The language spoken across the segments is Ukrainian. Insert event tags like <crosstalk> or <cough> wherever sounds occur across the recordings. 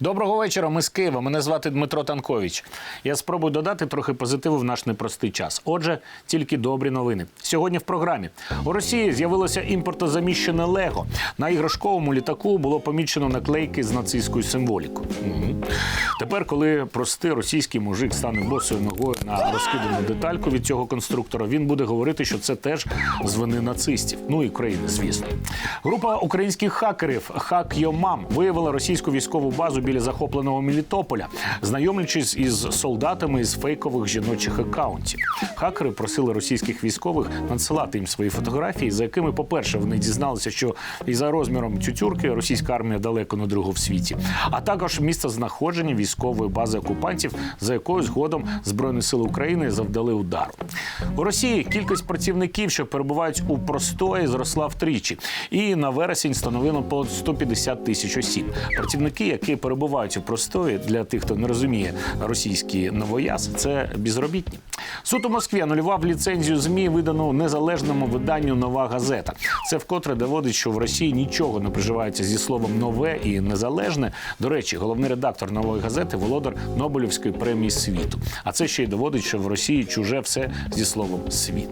Доброго вечора. Ми з Києва. Мене звати Дмитро Танкович. Я спробую додати трохи позитиву в наш непростий час. Отже, тільки добрі новини. Сьогодні в програмі у Росії з'явилося імпортозаміщене Лего. На іграшковому літаку було помічено наклейки з нацистською символікою. Мгм. Тепер, коли простий російський мужик стане босою ногою на розкидану детальку від цього конструктора, він буде говорити, що це теж з вини нацистів. Ну і країни, звісно. Група українських хакерів Your Mom виявила російську військову базу біля захопленого Мелітополя, знайомлячись із солдатами із фейкових жіночих акаунтів. Хакери просили російських військових надсилати їм свої фотографії, за якими, по-перше, вони дізналися, що і за розміром тютюрки російська армія далеко не друга в світі, а також місце знаходження військової бази окупантів, за якою згодом збройні сили України завдали удару. У Росії кількість працівників, що перебувають у простої, зросла втричі, і на вересень становило по 150 тисяч осіб. Працівники, які перебувають у простої, для тих, хто не розуміє російський новояз, це безробітні. Суд у Москві анулював ліцензію ЗМІ, видану незалежному виданню Нова газета. Це вкотре доводить, що в Росії нічого не приживається зі словом нове і незалежне. До речі, головний редактор нової газети володар Нобелівської премії світу. А це ще й доводить, що в Росії чуже все зі словом світ.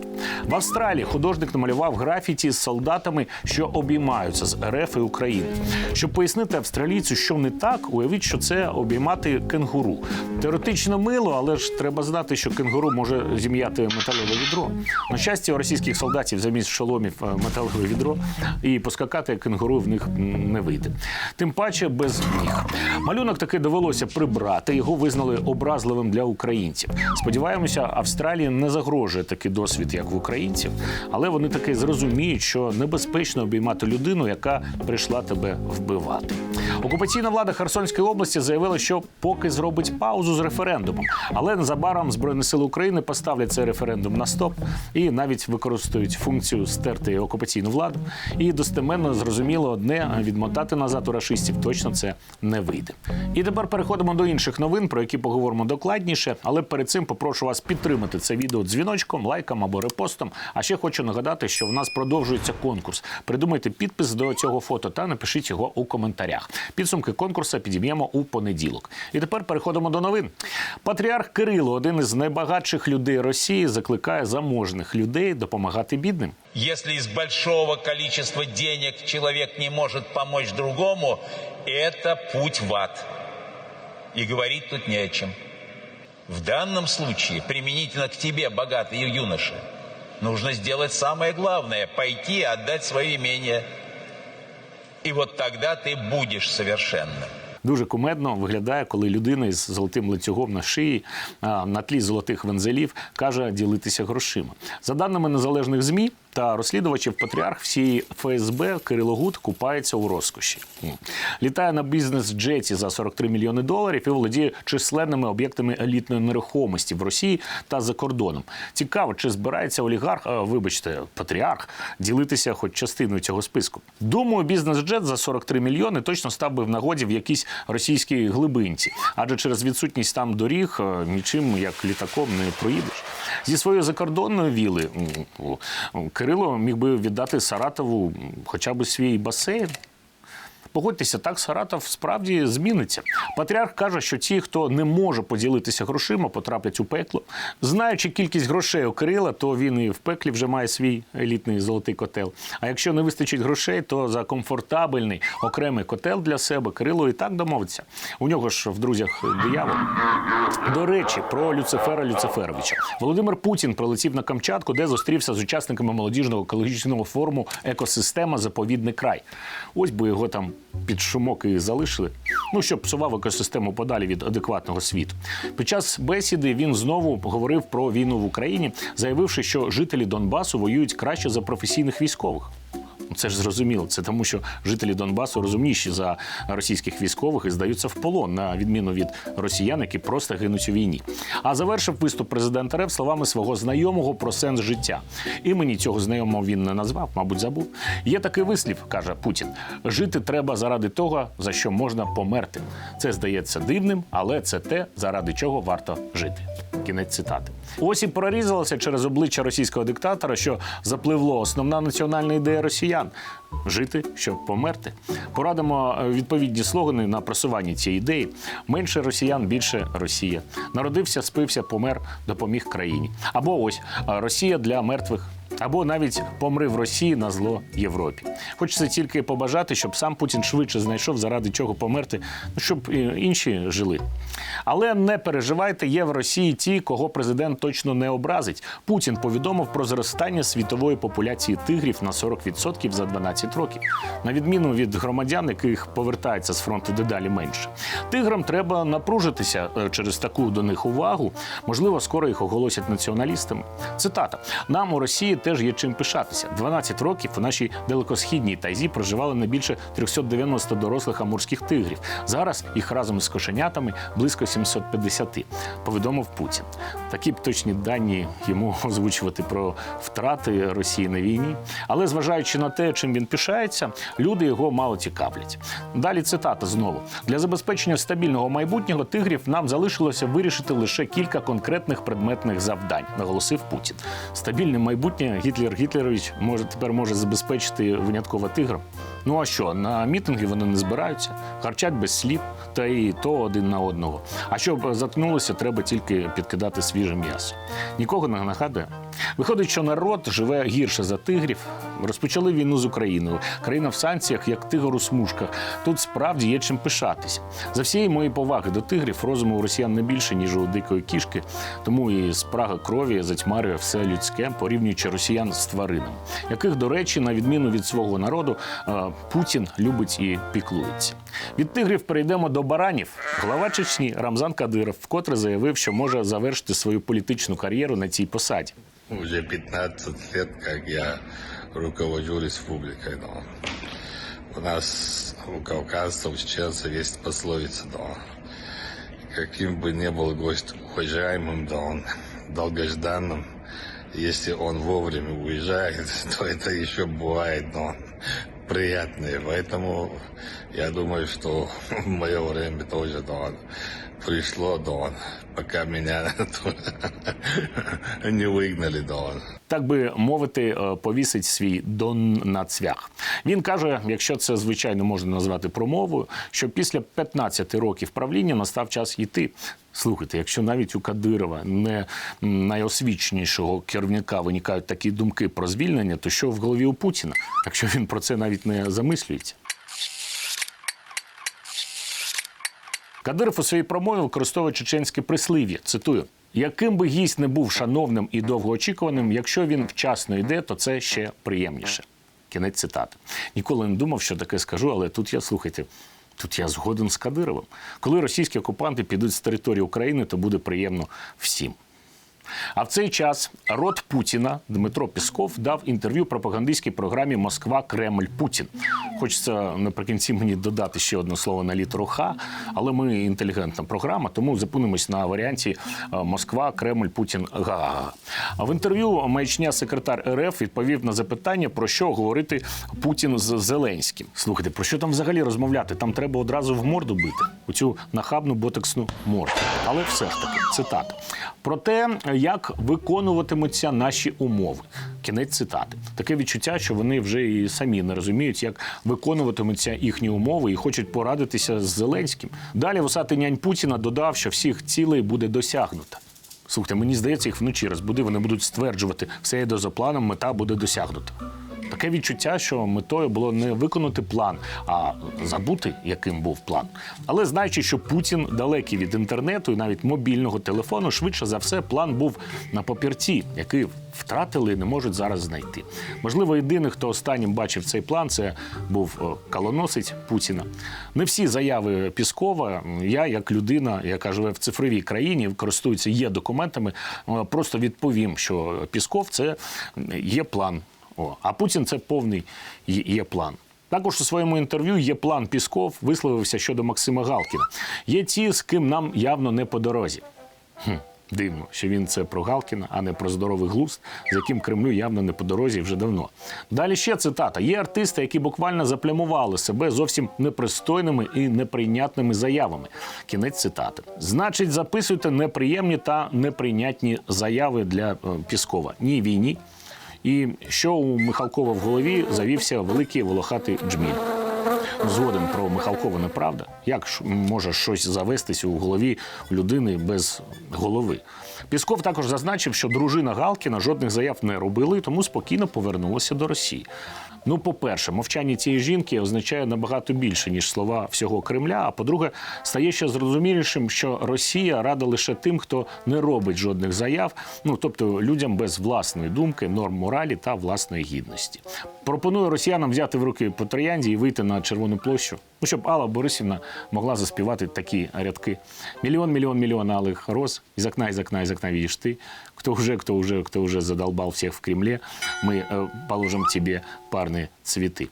В Австралії художник намалював графіті з солдатами, що обіймаються з РФ і України. Щоб пояснити австралійцю, що не так, уявіть, що це обіймати кенгуру. Теоретично мило, але ж треба знати, що кенгуру може зім'яти металеве відро. На щастя, у російських солдатів замість шоломів е, металеве відро, і поскакати кенгуру в них не вийде. Тим паче без ніг. Малюнок таки довелося прибрати. Його визнали образливим для українців. Сподіваємося, Австралії не загрожує такий досвід, як в українців, але вони таки зрозуміють, що небезпечно обіймати людину, яка прийшла тебе вбивати. Окупаційна влада Херсонської області заявила, що поки зробить паузу з референдумом, але незабаром збройні сили України поставлять цей референдум на стоп і навіть використають функцію стерти окупаційну владу. І достеменно зрозуміло одне відмотати назад у рашистів точно це не вийде. І тепер переходимо до інших новин, про які поговоримо докладніше. Але перед цим попрошу вас підтримати це відео дзвіночком, лайком або репостом. А ще хочу нагадати, що в нас продовжується конкурс. Придумайте підпис до цього фото та напишіть його у коментарях. Підсумки конкурсу підіб'ємо у понеділок. І тепер переходимо до новин. Патріарх Кирило, один із найбагатших людей Росії, закликає заможних людей допомагати бідним. Если из большого количества денег человек не может помочь другому, это путь в ад И говорить тут не о чем. В данном случае, применительно к тебе, богатый юноша, нужно сделать самое главное – пойти и отдать свое имение. И вот тогда ты будешь совершенным. Дуже кумедно виглядає, коли людина із золотим ланцюгом на шиї а, на тлі золотих вензелів каже ділитися грошима. За даними незалежних змі та розслідувачів, патріарх всієї ФСБ Кирило Гуд купається у розкоші. Літає на бізнес-джеті за 43 мільйони доларів і володіє численними об'єктами елітної нерухомості в Росії та за кордоном. Цікаво, чи збирається олігарх, а, вибачте, патріарх ділитися хоч частиною цього списку. Думаю, бізнес-джет за 43 мільйони точно став би в нагоді в якійсь російській глибинці, адже через відсутність там доріг е, нічим як літаком не проїдеш. Зі своєї закордонної віли Кирило міг би віддати Саратову хоча б свій басейн. Погодьтеся, так Саратов справді зміниться. Патріарх каже, що ті, хто не може поділитися грошима, потраплять у пекло. Знаючи кількість грошей у Кирила, то він і в пеклі вже має свій елітний золотий котел. А якщо не вистачить грошей, то за комфортабельний окремий котел для себе Кирило і так домовиться. У нього ж в друзях диявол. До речі, про Люцифера Люциферовича. Володимир Путін прилетів на Камчатку, де зустрівся з учасниками молодіжного екологічного форуму Екосистема Заповідний край. Ось би його там під шумок і залишили. Ну, щоб псував екосистему подалі від адекватного світу. Під час бесіди він знову говорив про війну в Україні, заявивши, що жителі Донбасу воюють краще за професійних військових. Ну, Це ж зрозуміло. Це тому, що жителі Донбасу розумніші за російських військових і здаються в полон, на відміну від росіян, які просто гинуть у війні. А завершив виступ президент РФ словами свого знайомого про сенс життя. Імені цього знайомого він не назвав, мабуть, забув. Є такий вислів, каже Путін: жити треба заради того, за що можна померти. Це здається дивним, але це те, заради чого варто жити. Кінець цитати. Ось і прорізалося через обличчя російського диктатора, що запливло основна національна ідея росіян. Росіян жити, щоб померти. Порадимо е, відповідні слогани на просування цієї ідеї. Менше росіян, більше Росія. Народився, спився, помер, допоміг країні. Або ось е, Росія для мертвих. Або навіть помри в Росії на зло Європі. Хочеться тільки побажати, щоб сам Путін швидше знайшов заради чого померти, ну, щоб інші жили. Але не переживайте, є в Росії ті, кого президент точно не образить. Путін повідомив про зростання світової популяції тигрів на 40% за 12 років, на відміну від громадян, яких повертається з фронту дедалі менше. Тиграм треба напружитися е, через таку до них увагу. Можливо, скоро їх оголосять націоналістами. Цитата: нам у Росії теж є чим пишатися. 12 років у нашій далекосхідній тайзі проживали не більше 390 дорослих амурських тигрів. Зараз їх разом з кошенятами близько 750, повідомив Путін. Такі б точні дані йому озвучувати про втрати Росії на війні. Але зважаючи на те, чим він пишається, люди його мало цікавлять. Далі цитата знову для забезпечення стабільного майбутнього тигрів нам залишилося вирішити лише кілька конкретних предметних завдань, наголосив Путін. Стабільне майбутнє Гітлер Гітлерович може тепер може забезпечити винятково тигром. Ну а що на мітинги вони не збираються, харчать без слів, та і то один на одного. А щоб заткнулося, треба тільки підкидати свіже м'ясо. Нікого не нагадує. Виходить, що народ живе гірше за тигрів. Розпочали війну з Україною. Країна в санкціях, як тигр у смужках. Тут справді є чим пишатися. За всієї моєї поваги до тигрів розуму у росіян не більше, ніж у дикої кішки. Тому і спрага крові затьмарює все людське, порівнюючи росіян з тваринами, яких, до речі, на відміну від свого народу, е, Путін любить і піклується. Від тигрів перейдемо до баранів. Глава Чечні Рамзан Кадиров вкотре заявив, що може завершити свою політичну кар'єру на цій посаді. Уже 15 лет, как я руковожу республикой, но у нас, у кавказцев, у чеченцев есть пословица, да. Каким бы ни был гость уважаемым, да он долгожданным, если он вовремя уезжает, <laughs> то это еще бывает, но приятное. Поэтому я думаю, что <laughs> в мое время тоже, да, он пришло, да, он, пока меня <laughs> не выгнали, да, он. так би мовити, е, повісить свій дон на цвях. Він каже, якщо це звичайно можна назвати промовою, що після 15 років правління настав час йти. Слухайте, якщо навіть у Кадирова, не м, найосвіченішого керівника, виникають такі думки про звільнення, то що в голові у Путіна, якщо він про це навіть не замислюється? Кадиров у своїй промові використовує чеченське прислів'я. Цитую: яким би гість не був шановним і довгоочікуваним, якщо він вчасно йде, то це ще приємніше. Кінець цитати. Ніколи не думав, що таке скажу, але тут я слухайте. Тут я згоден з Кадировим. Коли російські окупанти підуть з території України, то буде приємно всім. А в цей час рот Путіна Дмитро Пісков дав інтерв'ю пропагандистській програмі Москва Кремль Путін. Хочеться наприкінці мені додати ще одне слово на літеру Х, але ми інтелігентна програма, тому зупинимось на варіанті е, Москва Кремль Путін га. А в інтерв'ю маячня секретар РФ відповів на запитання, про що говорити Путін з Зеленським. Слухайте, про що там взагалі розмовляти? Там треба одразу в морду бити у цю нахабну ботексну морду. Але все ж таки, цитата про те, як виконуватимуться наші умови. Кінець цитати. Таке відчуття, що вони вже і самі не розуміють, як виконуватимуться їхні умови і хочуть порадитися з Зеленським. Далі вусатий нянь Путіна додав, що всіх цілей буде досягнуто. Слухайте, мені здається, їх вночі розбуди, вони будуть стверджувати, все йде за планом, мета буде досягнута. Таке відчуття, що метою було не виконати план, а забути, яким був план. Але знаючи, що Путін далекий від інтернету і навіть мобільного телефону, швидше за все, план був на папірці, який втратили і не можуть зараз знайти. Можливо, єдиний, хто останнім бачив цей план, це був о, колоносець Путіна. Не всі заяви Піскова. Я, як людина, яка живе в цифровій країні, користується є документами, е, просто відповім, що Пісков це є план. О, а Путін це повний є, план. Також у своєму інтерв'ю є план Пісков висловився щодо Максима Галкіна. Є ті, з ким нам явно не по дорозі. Хм, дивно, що він це про Галкіна, а не про здоровий глузд, з яким Кремлю явно не по дорозі вже давно. Далі ще цитата: є артисти, які буквально заплямували себе зовсім непристойними і неприйнятними заявами. Кінець цитати. Значить, записуйте неприємні та неприйнятні заяви для е, Піскова. Ні війні. І що у Михалкова в голові завівся великий волохатий джміль. Згодом про Михалкова неправда. Як може щось завестися у голові людини без голови? Пісков також зазначив, що дружина Галкіна жодних заяв не робила і тому спокійно повернулася до Росії. Ну, по-перше, мовчання цієї жінки означає набагато більше, ніж слова всього Кремля. А по-друге, стає ще зрозумілішим, що Росія рада лише тим, хто не робить жодних заяв, ну тобто людям без власної думки, норм моралі та власної гідності. Пропоную росіянам взяти в руки по троянді і вийти на червону площу. Ну, щоб Алла Борисівна могла заспівати такі рядки. Мільйон, мільйон, мільйон алых роз. Из окна, из окна, из окна видишь ты. Кто уже, кто уже, кто уже задолбал всех в Кремле, мы э, положим тебе парные цветы.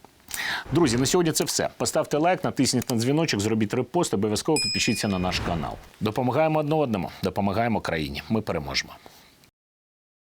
Друзі, на сьогодні це все. Поставте лайк, натисніть на дзвіночок, зробіть репост, обов'язково підпишіться на наш канал. Допомагаємо одне одному, допомагаємо країні. Ми переможемо.